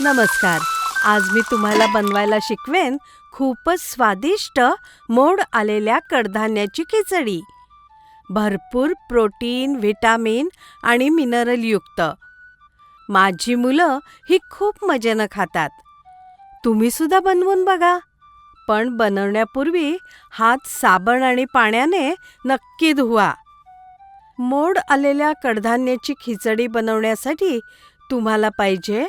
नमस्कार. आज मी तुम्हाला बनवायला शिकवेन खूपच स्वादिष्ट मोड आलेल्या कडधान्याची खिचडी. भरपूर प्रोटीन व्हिटॅमिन आणि मिनरलयुक्त माझी मुलं ही खूप मजेनं खातात. तुम्ही सुद्धा बनवून बघा. पण बनवण्यापूर्वी हात साबण आणि पाण्याने नक्की धुवा. मोड आलेल्या कडधान्याची खिचडी बनवण्यासाठी तुम्हाला पाहिजे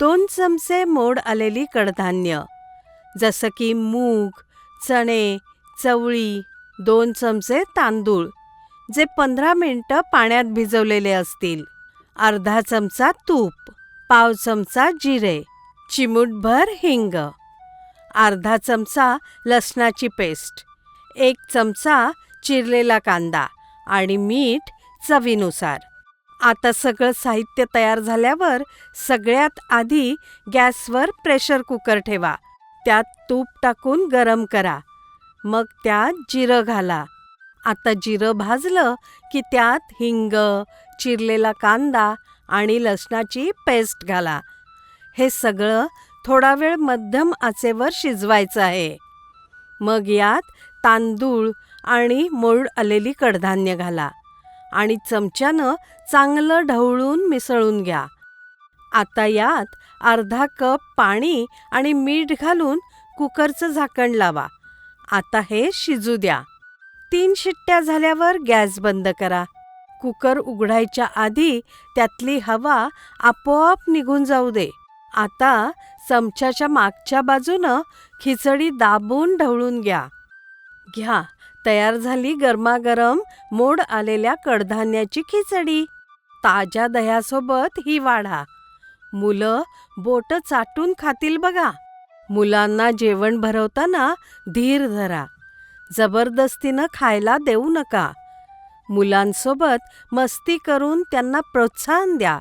दोन चमचे मोड आलेली कडधान्य. जसं की मूग चणे चवळी दोन चमचे तांदूळ जे पंधरा मिनटं पाण्यात भिजवलेले असतील. अर्धा चमचा तूप पाव चमचा जिरे चिमूटभर हिंग. अर्धा चमचा लसणाची पेस्ट एक चमचा चिरलेला कांदा आणि मीठ चवीनुसार. आता सगळं साहित्य तयार झाल्यावर सगळ्यात आधी गॅसवर प्रेशर कुकर ठेवा. त्यात तूप टाकून गरम करा. मग त्यात जिरं घाला. आता जिरं भाजलं की त्यात हिंग चिरलेला कांदा आणि लसणाची पेस्ट घाला. हे सगळं थोडा वेळ मध्यम आचेवर शिजवायचं आहे. मग यात तांदूळ आणि मोड आलेली कडधान्य घाला. आणि चमच्यानं चांगलं ढवळून मिसळून घ्या. आता यात अर्धा कप पाणी आणि मीठ घालून कुकरचं झाकण लावा. आता हे शिजू द्या. तीन शिट्ट्या झाल्यावर गॅस बंद करा. कुकर उघडायच्या आधी त्यातली हवा आपोआप निघून जाऊ दे. आता चमच्याच्या मागच्या बाजूनं खिचडी दाबून ढवळून घ्या. घ्या. तयार झाली गरमागरम मोड आलेल्या कडधान्याची खिचडी. ताज्या दह्यासोबत ही वाढा. मुलं बोट चाटून खातील बघा. मुलांना जेवण भरवताना धीर धरा. जबरदस्तीनं खायला देऊ नका. मुलांसोबत मस्ती करून त्यांना प्रोत्साहन द्या.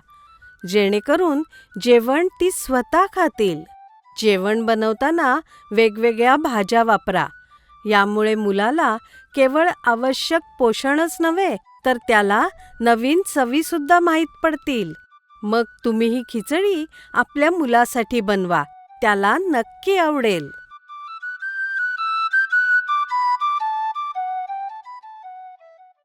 जेणेकरून जेवण ती स्वतः खातील. जेवण बनवताना वेगवेगळ्या भाज्या वापरा. यामुळे मुलाला केवळ आवश्यक पोषणच नव्हे तर त्याला नवीन चवीसुद्धा माहीत पडतील. मग तुम्ही ही खिचडी आपल्या मुलासाठी बनवा त्याला नक्की आवडेल.